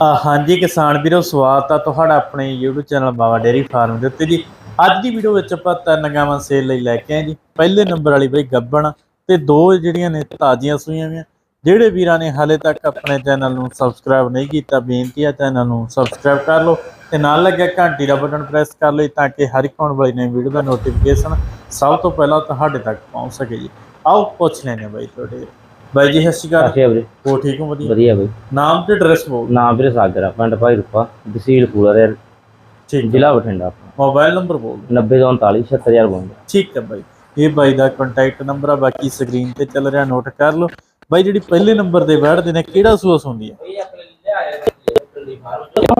ਹਾਂਜੀ ਕਿਸਾਨ ਵੀਰੋ, ਸਵਾਗਤ ਆ ਤੁਹਾਡਾ ਆਪਣੇ YouTube channel Baba dairy farm ਦੇ ਉੱਤੇ ਜੀ। ਅੱਜ ਦੀ ਵੀਡੀਓ ਵਿੱਚ ਆਪਾਂ ਤਿੰਨ ਗਾਵਾਂ ਸੇਲ ਲਈ ਲੈ ਕੇ ਆਏ ਜੀ। ਪਹਿਲੇ ਨੰਬਰ ਵਾਲੀ ਬਈ ਗੱਬਣ ਤੇ ਦੋ ਜਿਹੜੀਆਂ ਨੇ ਤਾਜ਼ੀਆਂ ਸੂਈਆਂ ਵੀਆਂ। ਜਿਹੜੇ ਵੀਰਾਂ ਨੇ ਹਾਲੇ ਤੱਕ ਆਪਣੇ ਚੈਨਲ ਨੂੰ ਸਬਸਕ੍ਰਾਈਬ ਨਹੀਂ ਕੀਤਾ, ਬੇਨਤੀ ਆ ਚੈਨਲ ਨੂੰ ਸਬਸਕ੍ਰਾਈਬ ਕਰ ਲਓ ਤੇ ਨਾਲ ਲੱਗਿਆ ਘੰਟੀ ਦਾ ਬਟਨ ਪ੍ਰੈਸ ਕਰ ਲਈ ਤਾਂ ਕਿ ਹਰ ਇੱਕ ਆਉਣ ਵਾਲੀ ਨਵੀਂ ਵੀਡੀਓ ਦਾ ਨੋਟੀਫਿਕੇਸ਼ਨ ਸਭ ਤੋਂ ਪਹਿਲਾਂ ਤੁਹਾਡੇ ਤੱਕ ਪਹੁੰਚ ਸਕੇ ਜੀ। ਆਓ ਪੁੱਛ ਲੈਣੇ ਬਾਈ ਤੁਹਾਡੇ ਬਾਈ ਜੀ ਸਤਿ ਸ਼੍ਰੀ ਅਕਾਲ। ਵੀਰੇ। ਹੋ ਠੀਕ ਹੋ? ਵਧੀਆ। ਵਧੀਆ ਬਈ। ਨਾਮ ਤੇ ਐਡਰੈਸ ਬੋਲ ਨਾਮ ਵੀਰੇ ਸਾਗਰ ਆ ਪਿੰਡ ਭਾਈ ਰੁਪਾ ਤਹਿਸੀਲ ਪੂਰਾ ਦੇ ਠੀਕ ਹੈ ਜ਼ਿਲ੍ਹਾ ਬਠਿੰਡਾ ਆਪਣਾ। ਮੋਬਾਈਲ ਨੰਬਰ ਬੋਲ 9039 76052 ਠੀਕ ਹੈ ਬਾਈ। ਇਹ ਬਾਈ ਦਾ ਕੰਟੈਕਟ ਨੰਬਰ ਆ ਬਾਕੀ ਸਕਰੀਨ ਤੇ ਚੱਲ ਰਿਹਾ ਨੋਟ ਕਰ ਲਓ। ਬਾਈ ਜਿਹੜੀ ਪਹਿਲੇ ਨੰਬਰ ਤੇ ਬੈਠਦੇ ਨੇ ਕਿਹੜਾ ਸੂਸ ਹੁੰਦੀ ਹੈ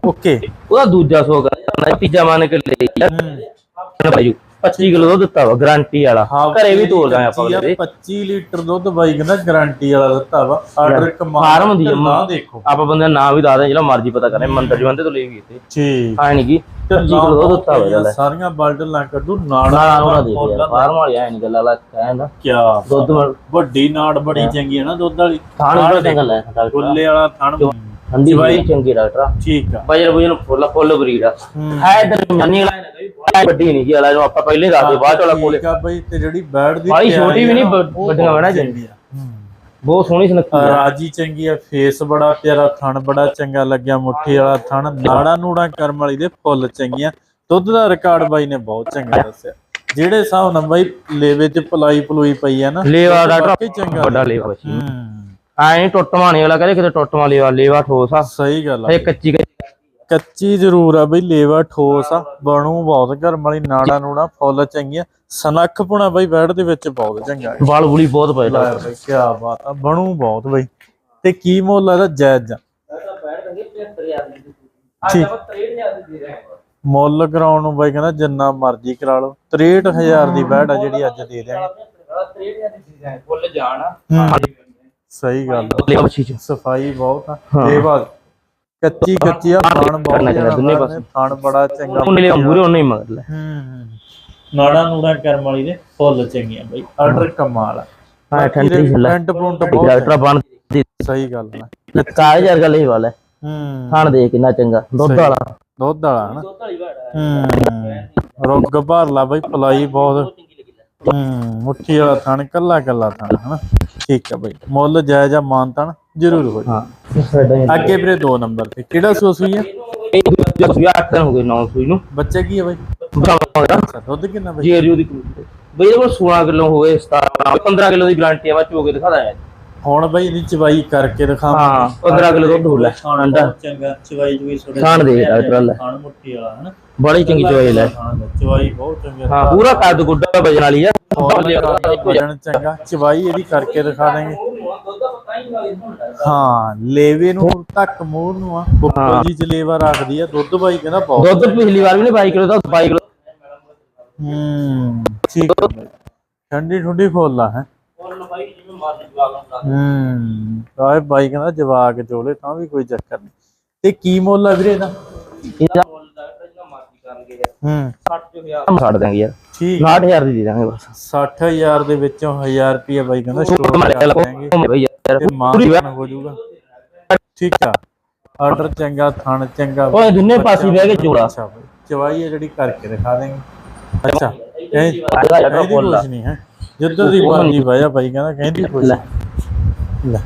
ਓਕੇ ਉਹਦਾ ਦੂਜਾ ਸੋ ਕਰਨਾ ਤੀਜਾ ਮੰਨ ਕੇ ਲੈ ਯਾਰ ਭਾਈ 25 ਕਿਲੋ ਦੁੱਧ ਦਿੱਤਾ ਵਾ ਗਾਰੰਟੀ ਵਾਲਾ। ਘਰੇ ਵੀ ਤੋਲ ਦਾਂਗੇ ਆਪਾਂ ਵੀਰੇ 25 ਲੀਟਰ ਦੁੱਧ ਬਾਈ ਕਹਿੰਦਾ ਗਾਰੰਟੀ ਵਾਲਾ ਦਿੱਤਾ ਵਾ। ਆਰਡਰ ਕਮਾਲ ਫਾਰਮ ਦੀ ਨਾ ਦੇਖੋ। ਆਪਾਂ ਬੰਦੇ ਦਾ ਨਾਮ ਵੀ ਦੱਸ ਦੇ ਜਿਹੜਾ ਮਰਜ਼ੀ ਪਤਾ ਕਰੇ ਮੰਦਰ ਜਵੰਦੇ ਤੋਂ ਲਈ ਵੀ ਇੱਥੇ। ਠੀਕ। ਆਏ ਨਹੀਂ ਕੀ 25 ਕਿਲੋ ਦੁੱਧ ਦਿੱਤਾ ਵਾ ਇਹਦਾ ਸਾਰੀਆਂ ਬਲਡਲਾਂ ਕੱਢੂ ਨਾ ਨਾੜਾ ਉਹਨਾਂ ਦੇ ਫਾਰਮ ਵਾਲੀ ਆਏ ਨਹੀਂ ਗੱਲਾਂ ਲਾ ਕਹਿੰਦਾ ਕਿਆ ਦੁੱਧ ਵੱਡੀ ਨਾੜ ਬੜੀ ਚੰਗੀ ਹੈ ਨਾ ਦੁੱਧ ਵਾਲੀ। ਥਾਣ ਬੜਾ ਚੰਗਾ ਲੈ ਡਾਕਟਰ। ਗੁੱਲੇ ਵਾਲਾ ਥਣ। ਠੰਡੀ ਬਾਈ ਚੰਗੀ ਡਾਕਟਰ। ਠੀਕ ਆ। ਬਜਰ ਬੁਜਰ ਫੁੱਲ ਫੁੱਲ ਬਰੀਡ ਆ। ਹੂੰ। ਹੈ ਦਰਮਿਆਨੀ ਵਾਲਾ ਵੱਡੀ ਨਹੀਂ ਕੀ ਵਾਲਾ ਜੋ ਆਪਾਂ ਪਹਿਲੇ ਦੱਸਦੇ ਬਾਅਦ ਵਾਲਾ ਕੋਲੇ ਠੀਕ ਆ ਬਈ ਤੇ ਜਿਹੜੀ ਬੈੜ ਦੀ ਬਾਈ ਤਿਆਰੀ ਛੋਟੀ ਵੀ ਨਹੀਂ, ਨਾ, ਵੱਡੀਆਂ ਚੰਗੀ ਆ। ਬਹੁਤ ਸੋਹਣੀ ਸੁਨੱਖੀ ਆ। ਰਾਜੀ ਚੰਗੀ ਆ ਫੇਸ ਬੜਾ ਪਿਆਰਾ ਥਣ ਬੜਾ ਚੰਗਾ ਲੱਗਿਆ ਮੁੱਠੀ ਵਾਲਾ ਥਣ ਨਾੜਾ ਨੂੜਾ ਕਰਮ ਵਾਲੀ ਦੇ ਫੁੱਲ ਚੰਗੀਆਂ। ਦੁੱਧ ਦਾ ਰਿਕਾਰਡ ਬਾਈ ਨੇ ਬਹੁਤ ਚੰਗਾ ਦੱਸਿਆ। ਜਿਹੜੇ ਹਿਸਾਬ ਨਾਲ ਬਾਈ ਲੇਵੇ ਚ ਪਲਾਈ ਪਲੂਈ ਪਈ ਆ ਨਾ ਲੇਵਾ ਡਾਕਟਰ ਚੰਗਾ ਵੱਡਾ ਲੇਵਾ ਹੂੰ। ਐ ਨਹੀਂ ਟੁੱਟਵਾ ਨਹੀਂ ਵਾਲਾ ਕਹਦੇ ਕਿਤੇ ਟੁੱਟਵਾ ਲੇਵਾ ਲੇਵਾ ਠੋਸ ਆ। ਸਹੀ ਗੱਲ ਆ। ਇਹ ਕੱਚੀ ਕੱਚੀ ਜ਼ਰੂਰ ਆ ਬਈ ਲੇਵਾ ਠੋਸ ਆ ਬਣੂ ਬਹੁਤ ਘਰਮ ਵਾਲੀ ਨਾੜਾ ਨੂੜਾ ਫੁੱਲ ਚੰਗੀਆਂ ਸਨੱਖ ਪੁਣਾ ਬਈ ਬੈੜ ਦੇ ਵਿੱਚ ਬਹੁਤ ਚੰਗਾ ਵਾਲ ਬੁਲੀ ਬਹੁਤ ਪਏ ਲੈ ਬਈ ਕੀ ਬਾਤ ਆ ਬਣੂ ਬਹੁਤ ਬਈ। ਤੇ ਕੀ ਮੁੱਲ ਆ ਇਹਦਾ? ਜਾਇਜ਼ ਆ। ਮੁੱਲ ਕਰਾਉਣ ਨੂੰ ਬਾਈ ਕਹਿੰਦਾ ਜਿੰਨਾ ਮਰਜ਼ੀ ਕਰਾ ਲਓ। 63000 ਦੀ ਬੈੜ ਆ ਜਿਹੜੀ ਅੱਜ ਦੇ ਜਾਣ ਸਹੀ ਗੱਲ ਸਫ਼ਾਈ ਬਹੁਤ ਆ। ਦੇਵਾ ਕੱਚੀ ਕੱਚੀ ਆ ਖਾਣ ਬਹੁਤ ਚਾਹੀਦਾ ਦੋਨੇ ਜ਼ਿਆਦਾ ਨੇ, ਖਾਣ ਬੜਾ ਚੰਗਾ ਉਹਨੇ ਲੇਵਾ ਮੂਰੇ ਉਹਨੇ ਹੀ ਮਗਰ ਲੈ। ਹੂੰ ਨਾੜਾ ਨੂੜਾ ਕਰਮ ਵਾਲੀ ਦੇ ਫੁੱਲ ਚੰਗੀਆਂ ਬਈ। ਆਰਡਰ ਕਮਾਲ ਆ। ਹਾਂ ਠੰਡੀ ਛੱਲਾ ਪੈਂਟ ਪੁੰਟ ਬਹੁਤ ਡਾਕਟਰ ਬਣ ਸਹੀ ਗੱਲ ਆ। ਕਾਜ ਵਰਗਾ ਲੇਵਾ ਲੈ ਹੂੰ। ਖਾਣ ਦੇ ਕਿੰਨਾ ਚੰਗਾ। ਦੁੱਧ ਵਾਲਾ। ਦੁੱਧ ਵਾਲਾ ਹਨਾ ਹੂੰ। ਰੁੱਗ ਭਰ ਲਾ ਬਈ ਪਲਾਈ ਬਹੁਤ। ਹੂੰ ਮੁੱਠੀ ਵਾਲਾ ਥਣ ਕੱਲਾ ਕੱਲਾ ਥਣ ਹਨਾ। ਠੀਕ ਆ ਬਈ। ਮੁੱਲ ਜਾਇਜ਼ ਆ ਮਾਨ ਤਣ ਜ਼ਰੂਰ ਹੋ ਹਾਂ ਸਾਡਾ ਹੀ ਅੱਗੇ ਵੀਰੇ 2 ਨੰਬਰ ਤੇ। ਕਿਹੜਾ ਸੂਸੂ ਆ? ਇਹ ਦੂਜਾ ਸੂਈ ਅੱਠ ਦਿਨ ਹੋ ਗਏ ਨੌ ਸੂਈ ਨੂੰ। ਬੱਚਾ ਕੀ ਆ ਬਈ? ਅੱਛਾ, ਦੁੱਧ ਕਿੰਨਾ ਬਈ? ਜੀਆਰਯੂ ਦੀ ਬਈ ਇਹਦੇ ਕੋਲ 16 ਕਿਲੋ ਹੋਵੇ 17 15 ਕਿਲੋ ਦੀ ਗਾਰੰਟੀ ਆ ਬਾਅਦ ਚੋ ਕੇ ਦਿਖਾ ਦਾਂ ਹੁਣ ਬਈ ਇਹਦੀ ਚਵਾਈ ਕਰਕੇ ਦਿਖਾਵਾਂ। ਹਾਂ 15 ਕਿਲੋ ਦੁੱਧ ਹੋ ਲੈ ਅੰਡਾ ਚੰਗਾ ਚਵਾਈ ਜੂਈ ਥੋੜੇ ਖਾਣ ਦੇ ਡਾਕਟਰ ਲੈ ਖਾਣ ਮੁੱਠੀ ਵਾਲਾ ਹਨਾ? ਬੜੀ ਚੰਗੀ ਚੋਈ ਲੈ। ਹਾਂ ਚਵਾਈ ਬਹੁਤ ਚੰਗਾ ਹਾਂ ਪੂਰਾ ਕੱਦ ਗੁੱਡਾ ਵਜਣ ਵਾਲੀ ਆ। ਚੰਗਾ। ਚਵਾਈ ਇਹਦੀ ਕਰਕੇ ਦਿਖਾ ਦਾਂਗੇ। ਹਾਂ ਲੇਵੇ ਨੂੰ ਤੱਕ ਮੂੰਹ ਨੂੰ ਆ। ਉੱਪਰ ਜੀ ਚ ਲੇਵਾ ਰੱਖਦੀ ਆ ਦੁੱਧ ਬਾਈ ਕਹਿੰਦਾ ਬਹੁਤ ਦੁੱਧ ਪਿਛਲੀ ਵਾਰ ਵੀ ਨੇ 22 ਕਿਲੋ ਦਾ 22 ਕਿਲੋ ਹੂੰ ਠੀਕ। ਠੰਡੀ ਠੰਡੀ ਫੁੱਲ ਆ ਹੈ। ਹੂੰ ਬਾਈ ਕਹਿੰਦਾ ਜਵਾਕ ਚੋਲੇ ਤਾਂ ਵੀ ਕੋਈ ਚੱਕਰ ਨਹੀਂ। ਤੇ ਕੀ ਮੁੱਲ ਆ ਵੀਰੇ ਇਹਦਾ ਇਹਦਾ ਹੂੰ। ਛੱਡ ਦਾਂਗੇ ਯਾਰ। ਠੀਕ। 60000 ਦੀ ਦੇ ਦਾਂਗੇ ਬਸ। 60000 ਦੇ ਵਿੱਚੋਂ 1000 ਰੁਪਏ ਬਾਈ ਕਹਿੰਦਾ ਸਟੋਰ ਮਾਰੇ ਕਰ ਲਓ ਦਾਂਗੇ ਬਈ ਯਾਰ ਮਾਨ ਹੋ ਜਾਊਗਾ। ਠੀਕ ਆ। ਆਰਡਰ ਚੰਗਾ ਥਣ ਚੰਗਾ। ਓਏ ਦੁੰਨੇ ਪਾਸੇ ਬਹਿ ਕੇ ਜੋੜਾ ਚਵਾਈ ਹੈ ਜਿਹੜੀ ਕਰਕੇ ਦਿਖਾ ਦੇਂਗੇ। ਅੱਛਾ। ਕਹਿੰਦੀ ਆ। ਕੁਛ ਨਹੀਂ ਹੈ। ਜਿੱਦਾਂ ਦੀ ਮਰਜ਼ੀ ਵਾਇਆ ਬਾਈ ਕਹਿੰਦਾ ਕਹਿੰਦੀ ਕੁਛ ਲੈ। ਲੈ।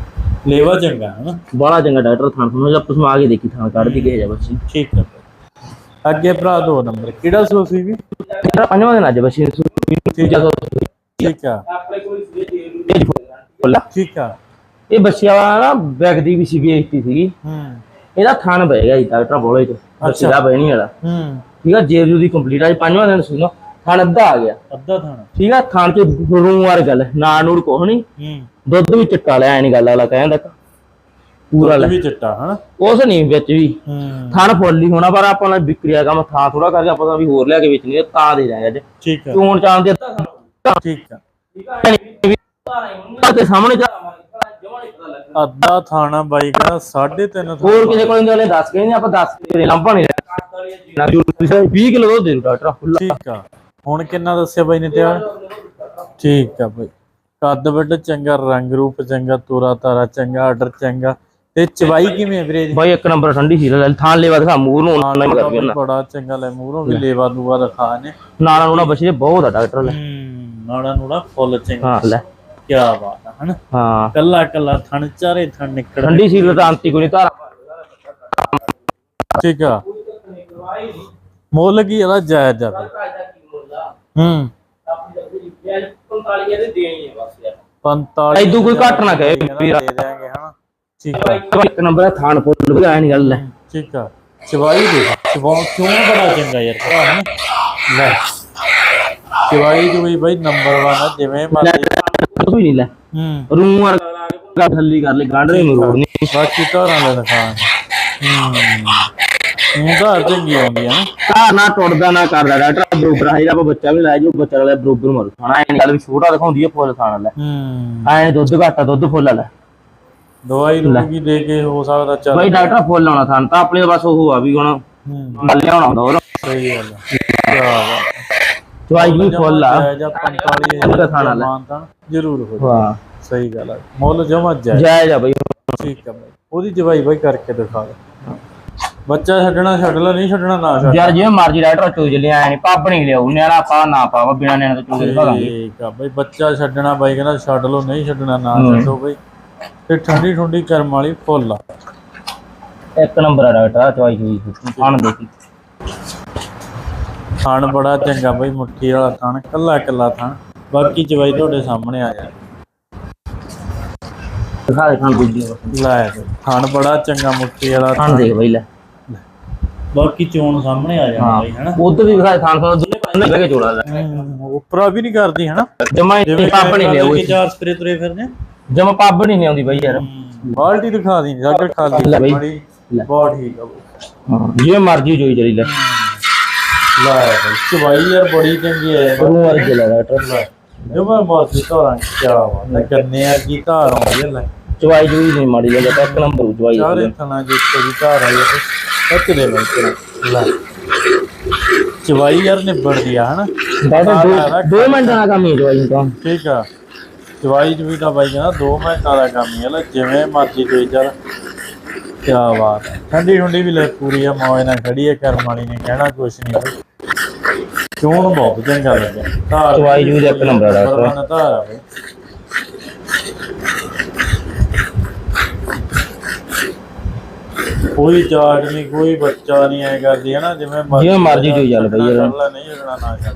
ਲੇਵਾ ਚੰਗਾ ਹੈ ਨਾ? ਬੜਾ ਚੰਗਾ ਡਾਕਟਰ ਥਾਂ ਤੁਹਾਨੂੰ ਜਦ ਪਸਮਾ ਕੇ ਦੇਖੀ ਥਾਂ ਕੱਢ ਕੇ ਗਏ ਜਾ ਬੱਚੀ ਠੀਕ ਹੈ। ਅੱਗੇ ਭਰਾ ਦੋ ਨੰਬਰ ਕਿਹੜਾ ਸੋਫੀ ਵੀ ਤੇਰਾ ਪੰਜਵਾਂ ਦਿਨ ਅੱਜ ਬੱਚੀ ਜਦੋਂ ਠੀਕ ਆ। ਫੁੱਲਾ ਠੀਕ ਆ। ਇਹ ਬੱਚਿਆਂ ਵਾਲਾ ਨਾ ਵਿਕਦੀ ਵੀ ਸੀ ਵੇਚਤੀ ਸੀਗੀ। ਹੂੰ। ਇਹਦਾ ਥਣ ਬਹਿਗਾ ਜੀ ਡਾਕਟਰ ਬੋਲੇ ਚ। ਬੱਚੇ ਦਾ ਬਹਿਣੀ ਵਾਲਾ। ਹੂੰ। ਠੀਕ ਆ ਜੇਬਜੂ ਦੀ ਕੰਪਲੀਟ ਅੱਜ ਪੰਜਵਾਂ ਦਿਨ ਸੁਣੋ ਥਣ ਅੱਧਾ ਆ ਗਿਆ। ਅੱਧਾ ਥਾਣਾ। ਠੀਕ ਆ ਥਣ ਚ ਰੂ ਵਾਰ ਗੱਲ ਨਾ ਨੂੜ ਕੋਹ ਨਹੀਂ ਹੂੰ। ਦੁੱਧ ਵੀ ਚਿੱਟਾ ਲਿਆ ਨਹੀਂ ਗੱਲ ਵਾਲਾ ਕਹਿੰਦਾ ਪੂਰਾ ਲੈ। ਵੀ ਚਿੱਟਾ ਹਨਾ? ਉਸ ਨਹੀਂ ਵਿੱਚ ਵੀ। ਹੂੰ। ਥਣ ਫੁੱਲ ਹੀ ਹੋਣਾ ਪਰ ਆਪਾਂ ਨੇ ਵਿਕਰੀਆ ਕੰਮ ਥਾਂ ਥੋੜਾ ਕਰਕੇ ਆਪਾਂ ਤਾਂ ਵੀ ਹੋਰ ਲਿਆ ਕੇ ਵੇਚਣੀ ਤਾਂ ਦੇ ਦਾਂਗੇ ਅੱਜ। ਠੀਕ ਚੋਣ ਚਾਣ ਦੇ ਠੀਕ ਆ। ਤੇ ਸਾਹਮਣੇ ਅੱਧਾ ਥਾਣਾ ਬਾਈ ਕਹਿੰਦਾ 3.5 ਹੋਰ ਕਿਸੇ ਕੋਲ ਨਹੀਂ ਦੱਸ ਕੇ ਨਹੀਂ ਆਪਾਂ ਦੱਸ ਕੇ ਲੰਬਾ ਨਹੀਂ ਲੈਣਾ। 20 ਕਿਲੋ ਦੇ ਦੂ ਡਾਕਟਰ ਠੀਕ ਆ। ਹੁਣ ਕਿੰਨਾ ਦੱਸਿਆ ਬਾਈ ਨੇ ਤਿਆਰ? ਠੀਕ ਆ ਬਾਈ। ਕੱਦ ਵੱਡ ਚੰਗਾ ਰੰਗ ਰੂਪ ਚੰਗਾ ਤੋਰਾ ਤਾਰਾ ਚੰਗਾ ਆਰਡਰ ਚੰਗਾ। ਤੇ ਚਵਾਈ ਕਿਵੇਂ ਹੈ ਵੀਰੇ ਜੀ ਬਾਈ ਇੱਕ ਨੰਬਰ ਠੰਡੀ ਸੀ ਲੈ ਥਾਂ ਲੈਵਾ ਦਿਖਾ ਮੂਰ ਨੂੰ ਉਹਨਾਂ ਹੀ ਕਰ ਬੜਾ ਬੜਾ ਚੰਗਾ ਲੈ ਮੂਹਰੋਂ ਵੀ ਲੇਵਾ ਦੂਆ ਦਿਖਾ ਨੇ ਨਾਲਾਂ ਨੂੰ ਨਾ ਬਚੇ ਬਹੁਤ ਆ ਡਾਕਟਰ ਲੈ ਹੂੰ ਨਾੜਾ ਨੂੜਾ ਫੁੱਲ ਚੰਗਾ। ਹਾਂ ਲੈ। ਕੀ ਬਾਤ ਹੈ ਹਨਾ? ਹਾਂ। ਕੱਲਾ ਕੱਲਾ ਥਣ ਚਾਰੇ ਥਣ ਨਿਕੜ ਠੰਡੀ ਸੀ ਤਾਂ ਅੰਤੀ ਕੋਈ ਨਹੀਂ ਧਾਰ ਠੀਕ ਆ। ਮੁੱਲ ਕੀ ਇਹਦਾ ਜਾਇਜ਼ ਜਾਵੇ ਹੂੰ। 45 ਐਦੂ ਕੋਈ ਘੱਟ ਨਾ ਕਹੇ ਵੀਰ। ਦੇ ਹਨਾ ਠੀਕ ਆ। ਇੱਕ ਨੰਬਰ ਥਾਣ ਫੁੱਲ ਬਗਾਇਆ ਨਹੀਂ ਗੱਲ ਲੈ ਠੀਕ ਆ। ਚਵਾਈ ਦੇ ਚਵਾ ਕਿਉਂ ਬੜਾ ਚੰਗਾ ਯਾਰ ਭਰਾ ਹਨਾ ਲੈ। ਚਵਾਈ ਜੋ ਵੀ ਬਾਈ ਨੰਬਰ 1 ਆ ਜਿਵੇਂ ਮਰਜ਼ੀ। ਕੋਈ ਨਹੀਂ ਲੈ। ਹੂੰ। ਰੂਮ ਵਰਗਾ ਥੱਲੀ ਕਰ ਲੈ ਗਾਂਢ ਦੇ ਮਰੋੜ ਨਹੀਂ ਬਾਕੀ ਧਾਰਾਂ ਲੈ ਦਿਖਾ ਹੂੰ। ਹੂੰ ਧਾਰ ਚੰਗੀ ਆਉਂਦੀ ਨਾ। ਧਾਰ ਨਾ ਟੁੱਟਦਾ ਨਾ ਕਰਦਾ। ਡਾਕਟਰ ਬਰੋਬਰ ਆਈ ਆਪਾਂ ਬੱਚਾ ਵੀ ਲੈ ਜਾਓ ਬੱਚਾ ਵਾਲਾ ਬਰੋਬਰ ਮਰੂ ਖਾਣਾ ਐ ਗੱਲ ਵੀ ਛੋਟਾ ਦਿਖਾਉਂਦੀ ਹੈ ਫੁੱਲ ਖਾਣਾ ਲੈ ਹੂੰ। ਐ ਦੁੱਧ ਘਾਟਾ ਦੁੱਧ ਫੁੱਲ ਲੈ ਦਵਾਈ ਦੂਗੀ ਦੇ ਕੇ ਹੋ ਸਕਦਾ ਚੱਲ। ਬਾਈ ਡਾਕਟਰ ਫੁੱਲ ਲਾਉਣਾ ਥਾਂ ਤਾਂ ਆਪਣੇ ਬਸ ਉਹ ਆ ਵੀ ਹੁਣ। ਲਿਆਉਣਾ ਹੁੰਦਾ ਹੋਰ। ਸਹੀ ਗੱਲ ਆ। ਚਵਾਈ ਵੀ ਫੁੱਲ ਆ। ਜਾਂ 45 ਉਹਦਾ ਖਾਣਾ ਲੈ। ਮਾਨਤਾ ਜ਼ਰੂਰ ਹੋ ਹਾਂ। ਸਹੀ ਗੱਲ ਆ। ਮੁੱਲ ਜਮਾ ਜਾਏ ਜਾਇਜ਼ ਆ ਬਾਈ। ਠੀਕ ਆ ਬਾਈ। ਉਹਦੀ ਜਵਾਈ ਬਾਈ ਕਰਕੇ ਦਿਖਾ ਦੇ। ਬੱਚਾ ਛੱਡਣਾ ਛੱਡ ਲੈ ਨਹੀਂ ਛੱਡਣਾ ਨਾ ਛੱਡ ਯਾਰ ਜਿਵੇਂ ਮਰਜ਼ੀ ਡਾਕਟਰ ਚੂਜ ਲਿਆ ਐ ਨਹੀਂ ਪੱਬ ਨਹੀਂ ਲਿਆਉ ਨਿਆਣਾ ਪਾ ਨਾ ਪਾਵਾ ਬਿਨਾ ਨਿਆਣੇ ਤੋਂ ਚੂਜ ਦਾਂਗੇ। ਠੀਕ ਆ ਬਾਈ। ਬੱਚਾ ਛੱਡਣਾ ਬਾਈ ਕਹਿੰਦਾ ਛੱਡ ਲਓ ਨਹੀਂ ਛੱਡਣਾ ਨਾ ਛੱਡੋ ਬਾਈ। ਤੇ ਠੰਡੀ ਠੰਡੀ ਕਰਮ ਵਾਲੀ ਫੁੱਲ ਆ। ਇੱਕ ਨੰਬਰ ਆ ਡਾਕਟਰ ਆ ਚਵਾਈ ਹੋਈ ਖਾਣ ਦੇਖੀ ਥਣ ਬੜਾ ਚੰਗਾ ਬਾਈ ਮੁੱਠੀ ਵਾਲਾ ਥਣ ਕੱਲਾ ਕੱਲਾ ਥਣ। ਬਾਕੀ ਜਵਾਈ ਤੁਹਾਡੇ ਸਾਹਮਣੇ ਆ ਜਾ ਦਿਖਾ ਦੇ ਖਾਣ ਦੂਜੀ ਲੈ ਬਈ, ਥਣ ਬੜਾ ਚੰਗਾ ਮੁੱਠੀ ਵਾਲਾ ਖਾਣ ਦੇਖ ਬਾਈ ਲੈ। ਬਾਕੀ ਚੋਣ ਸਾਹਮਣੇ ਆ ਜਾਣਾ ਬਾਈ ਹਨਾ? ਉਧਰ ਵੀ ਦਿਖਾ ਥਾਂ ਥਾਂ ਦੋਨੇ ਬਹਿ ਕੇ ਜੋੜਾ ਲੈ। ਹੂੰ, ਉਪਰਾ ਵੀ ਨਹੀਂ ਕਰਦੀ ਹਨਾ? ਜਮਾ ਹੀ ਜਿਵੇਂ ਲਿਆਉ ਕਿ ਚਾਰ ਸਪਰੇ ਤੁਰੇ ਫਿਰਦੇ ਜਮਾ ਪੱਬ ਨਹੀਂ ਆਉਂਦੀ ਬਾਈ ਯਾਰ। ਬਾਲਟੀ ਦਿਖਾ ਦੀ ਸਾਗਰ ਖਾਲੀ ਲੈ ਬਈ। ਲੈ। ਬਹੁਤ ਠੀਕ ਆ। ਬਈ। ਹਾਂ ਜਿਵੇਂ ਮਰਜ਼ੀ ਜੋਈ ਚਲੀ ਲੈ ਲੈ ਬਈ ਚਵਾਈ ਯਾਰ ਬੜੀ ਚੰਗੀ ਹੈ ਤੂੰ ਵਰਗੇ ਲੈ ਡਾਕਟਰ। ਜੋ ਮੈਂ ਮਾਰਦੀ ਧਾਰਾਂ ਕੀ ਵਾ। ਕੰਨੇ ਆ ਕੀ ਧਾਰ ਆਉਂਦੀ ਹੈ ਲੈ। ਚਵਾਈ ਜੂਈ ਨਹੀਂ ਮਾੜੀ ਲੈ ਇੱਕ ਨੰਬਰ ਚਵਾਈ ਚਾਰੇ ਥਣਾ ਜਿੱਤੇ ਦੀ ਧਾਰ ਆਈ ਹੈ ਸੱਚ ਦੇ ਤੇਰਾ। ਲੈ। ਚਵਾਈ ਯਾਰ ਨਿਬੜਦੀ ਆ ਹਨਾ? ਦੋ- ਦੋ ਮਿੰਟਾਂ ਦਾ ਕੰਮ ਹੀ ਚਵਾਈ ਤਾਂ। ਠੀਕ ਆ। ਵੀ ਤਾਂ ਬਾਈ ਕਹਿੰਦਾ 2 ਮਿੰਟਾਂ ਦਾ ਕੰਮ ਹੀ ਲੈ ਜਿਵੇਂ ਮਰਜ਼ੀ ਕੋਈ ਚੱਲ। ਕੀ ਬਾਤ ਹੈ। ਠੰਡੀ ਵੀ ਲੈ ਪੂਰੀ ਆ ਮੌਜ ਨਾਲ ਖੜੀ ਹੈ ਕਰਮ ਵਾਲੀ ਨੇ ਕਹਿਣਾ ਕੁਛ ਨਹੀਂ। ਚੋਣ ਬਹੁਤ ਚੰਗਾ ਲੱਗਿਆ। ਧਾਰ ਚਵਾਈ ਜੂਈ ਦਾ ਇੱਕ ਨੰਬਰ ਬਰਮਾਨਾ ਧਾਰ ਆ ਬਈ। ਕੋਈ ਚਾਟ ਨਹੀਂ ਕੋਈ ਬੱਚਾ ਨਹੀਂ ਐ ਕਰਦੀ ਹੈ ਨਾ ਜਿਵੇਂ ਜਿਵੇਂ ਮਰਜ਼ੀ ਕੋਈ ਚੱਲ ਬਈ ਯਾਰ। ਨਹੀਂ ਜਣਾ ਨਾ ਚੱਲ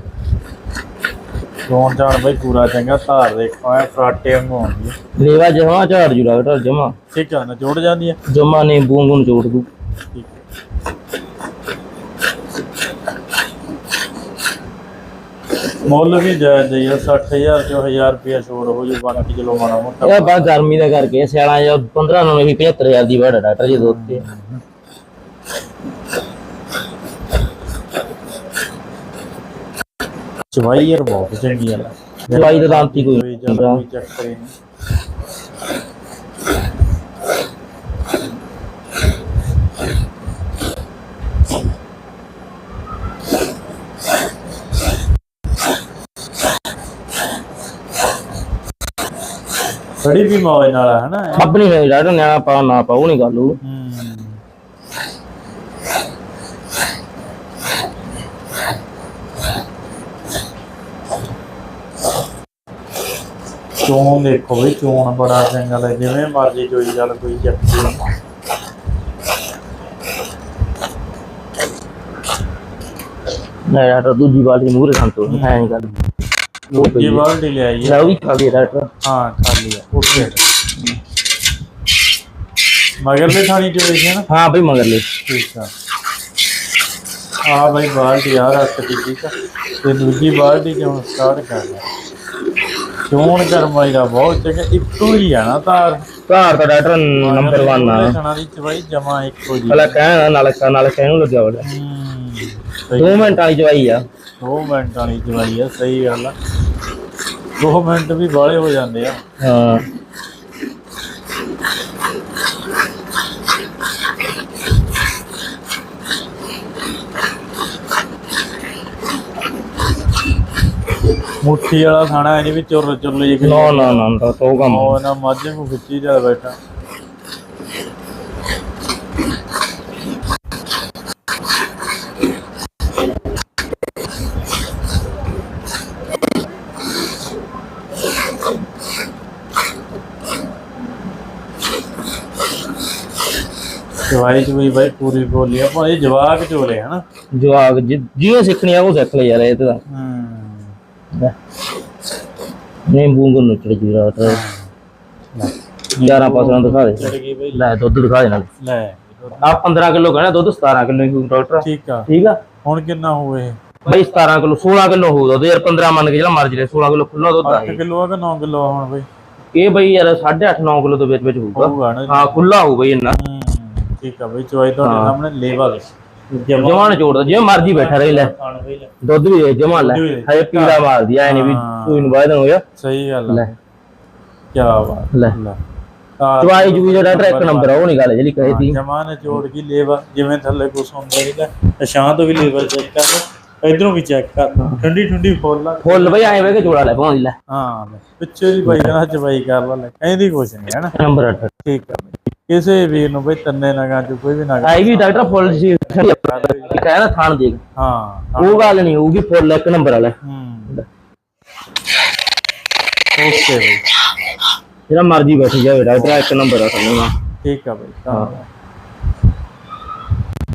ਚੋਣ ਚਾਣ ਬਈ ਪੂਰਾ ਚੰਗਾ ਧਾਰ ਦੇਖੋ ਐ ਫਰਾਟੇ ਵਾਂਗੂ ਆਉਂਦੀ ਹੈ ਲੇਵਾ ਜਮਾ ਝਾੜ ਜੂ ਡਾਕਟਰ ਜਮਾ। ਠੀਕ ਆ ਨਾ ਜੋੜ ਜਾਂਦੀ ਹੈ ਜਮਾ ਨਿੰਬੂ ਵਾਂਗੂ ਨਿਚੋੜ ਦੂ। ਠੀਕ। ਮੁੱਲ ਵੀ ਜਾਇਜ਼ ਹੈ 60000 ਚੋਂ 1000 ਰੁਪਇਆ ਛੋੜ ਹੋ ਜੂ ਬਾਕੀ ਚਲੋ ਮਾੜਾ ਮੋਟਾ। ਇਹ ਬਾ ਗਰਮੀ ਦਾ ਕਰਕੇ ਸਿਆਲਾਂ ਜਾਂ 15 ਨੂੰ ਵੀ 75000 ਦੀ ਵੜ ਡਾਕਟਰ ਜੀ ਦੁੱਧ ਤੇ ਚਵਾਈ ਯਾਰ ਬਹੁਤ ਚੰਗੀ ਆ। ਚਵਾਈ ਦਾ ਦਾਂਤੀ ਕੋਈ ਕੋਈ ਚੱਲ ਕੋਈ ਚੱਕਰ ਹੀ ਨਹੀਂ। ਬੜੀ ਵੀ ਮੌਜ ਨਾਲ ਆ, ਹਨਾ ਖੱਬ ਨਹੀਂ ਹੋਈ ਡਾਕਟਰ ਨਿਆਣਾ ਪਾ ਨਾ ਪਾਉ ਨਹੀਂ ਗੱਲ ਉਹ। ਹੂੰ। ਚੋਣ ਦੇਖੋ ਬਈ ਚੋਣ ਬੜਾ ਚੰਗਾ ਲੱਗ ਜਿਵੇਂ ਮਰਜ਼ੀ ਚੋਈ ਚੱਲ ਕੋਈ ਨਹੀਂ ਨਾ। ਡਾਕਟਰ ਦੂਜੀ ਬਾਲਟੀ ਮੂਹਰੇ ਸੰਤੋ ਹੈ ਨਹੀਂ ਗੱਲ ਦੂਜੀ ਬਾਲਟੀ ਲੈ ਉਹ ਵੀ ਖਾ ਲਈ ਡਾਕਟਰ। ਹਾਂ ਖਾਲੀ ਆ ਓਕੇ ਮਗਰਲੇ ਥਾਣੀ ਚ ਵੇਖਿਆ ਨਾ? ਹਾਂ ਬਈ ਮਗਰ ਲੈ ਠੀਕ ਆ। ਆ ਬਈ ਬਾਲਟੀ ਆ ਰੱਖ ਦੀ ਠੀਕ ਆ ਤੇ ਦੂਜੀ ਬਾਲਟੀ ਹੁਣ ਸਟਾਰਟ ਕਰ ਲੈ ਚੋਣ ਕਰਮਾਈ ਦਾ ਬਹੁਤ ਚੰਗਾ ਇੱਕੋ ਹੀ ਆ ਨਾ ਤਾਰ ਘਰ ਦਾ ਡਾਕਟਰ ਨੰਬਰ 1 ਆ। ਸਣਾ ਦੀ ਚਵਾਈ ਜਮਾ ਇੱਕੋ ਜੀ ਭਲਾ ਕਹਿਣਾ ਨਾਲ ਨਾਲ ਕਹਿਣ ਲੱਗਿਆ ਸਹੀ 2 ਮਿੰਟ ਵਾਲੀ ਚਵਾਈ ਆ। ਦੋ ਮਿੰਟ ਵਾਲੀ ਚਵਾਈ ਆ ਸਹੀ ਗੱਲ ਆ। ਦੋ ਮਿੰਟ ਵੀ ਬਾਹਲੇ ਹੋ ਜਾਂਦੇ ਆ। ਹਾਂ। ਮੁੱਠੀ ਵਾਲਾ ਖਾਣਾ ਹੈ ਵੀ ਚੁਰ ਚੁਰ ਲਈ ਨਾ ਨਾ ਨਾ ਨਾ ਤੋ ਕੰਮ ਉਹ ਨਾ ਮਾਝੇ ਨੂੰ ਖਿੱਚੀ ਜਾ ਬੈਠਾ। ਜਵਾਈ ਚ ਵੀ ਬਾਈ ਪੂਰੀ ਬੋਲੀ ਆਪਾਂ ਇਹ ਜਵਾਕ ਚੋਲੇ ਹਨਾ ਜਵਾਕ ਜਿਉਂ ਸਿੱਖਣੀ ਆ ਉਹ ਸਿੱਖ ਲੈ ਯਾਰ ਇਹ ਤਾਂ। ਹੂੰ। ਨਹੀਂ ਬੂੰਗਲ ਨੂੰ ਚੜ ਜੂਰਾ ਤੇ 11 ਪਾਸੋਂ ਦਿਖਾ ਦੇ। ਲੈ ਦੁੱਧ ਦਿਖਾ ਦੇ ਨਾਲ। ਲੈ ਆ 15 ਕਿਲੋ ਕਹਿਣਾ ਦੁੱਧ 17 ਕਿਲੋ ਹੀ ਡਾਕਟਰ। ਠੀਕ ਆ। ਠੀਕ ਆ? ਹੁਣ ਕਿੰਨਾ ਇਹ? ਬਈ 17 ਕਿਲੋ 16 ਕਿਲੋ ਹੋਊ ਦੁੱਧ। ਯਾਰ 15 ਮੰਨ ਕੇ ਜਿਹੜਾ ਮਰਜ਼ੀ ਲੈ 16 ਕਿਲੋ ਖੁੱਲਾ ਦੁੱਧ ਆ 8 ਕਿਲੋ ਆ ਕਿ 9 ਕਿਲੋ ਆ ਹੁਣ ਬਾਈ। ਇਹ ਬਈ ਯਾਰ 8.5 9 ਕਿਲੋ ਦੇ ਵਿੱਚ ਵਿੱਚ ਹੋਊਗਾ। ਹੋਊਗਾ ਹਾਂ ਖੁੱਲਾ ਹੋਊ ਬਈ ਇੰਨਾ। ਠੀਕ ਆ ਬਾਈ ਚਵਾਈ ਤੁਹਾਡੇ ਸਾਹਮਣੇ ਲੇਵਾ ਜਮਾ ਜਮਾਨ ਚੋੜਦਾ ਜਿਵੇਂ ਮਰਜ਼ੀ ਬੈਠਾ ਰਹੀ ਲੈ। ਲੈ। ਦੁੱਧ ਵੀ ਜਮਾ ਲੈ। ਦੁੱਧ ਵੀ ਦੇ। ਹਜੇ ਪੀਲਾ ਮਾਰਦੀ ਐ ਨਹੀਂ ਵੀ ਹਾਂ। ਸੂਈ ਨੂੰ ਵਾਇਦਾ ਹੋ ਗਿਆ ਸਹੀ ਗੱਲ ਲੈ। ਕੀ ਬਾਤ ਲੈ। ਲੈ। ਚਵਾਈ ਜੂਈ ਦਾ ਡਾਕਟਰ ਇੱਕ ਨੰਬਰ ਉਹ ਨਹੀਂ ਗੱਲ ਜਿਹੜੀ ਕਹੀ ਤੀ ਜਮਾ ਨੇ ਜੋੜ ਕੇ ਲੇਵਾ ਜਿਵੇਂ ਥੱਲੇ ਕੁਛ ਹੁੰਦਾ ਤੇ ਸ਼ਾਂ ਤੋਂ ਵੀ ਲੇਵਾ ਚੈੱਕ ਕਰ ਲਓ ਇਧਰੋਂ ਵੀ ਚੈੱਕ ਕਰ ਲਓ। ਠੰਡੀ ਠੰਡੀ ਫੁੱਲ ਫੁੱਲ ਬਈ ਐਂ ਵੇ ਕੇ ਜੋੜਾ ਲੈ ਪਾਉਂਦੀ ਲੈ। ਹਾਂ ਲੈ। ਪਿੱਛੇ ਦੀ ਬਾਈ ਕਹਿੰਦਾ ਚਵਾਈ ਕਰ ਲਾ ਲੈ ਕਹਿੰਦੀ ਕੁਛ ਨਹੀਂ ਹੈ ਨਾ। ਨੰਬਰ 8 ਠੀਕ ਬਾਈ। ਕਿਸੇ ਵੀਰ ਨੂੰ ਬਈ ਤੰਨੇ ਨਗਾਂ ਚ ਕੋਈ ਵੀ ਨਗਾ ਵੀ ਡਾਕਟਰ ਫੁੱਲ ਸੀ ਕਹਿਣਾ ਥਾਣ ਦੇਖ ਹਾਂ ਉਹ ਗੱਲ ਨਹੀਂ ਹੋਊਗੀ ਫੁੱਲ ਇੱਕ ਨੰਬਰ ਵਾਲਾ। ਹੂੰ। Okay bye. ਜਿਹੜਾ ਮਰਜ਼ੀ ਬੈਠ ਜਾਵੇ ਡਾਕਟਰ ਇੱਕ ਨੰਬਰ ਆ ਸਾਨੂੰ। ਠੀਕ ਆ ਬਾਈ ਧੰਨਵਾਦ।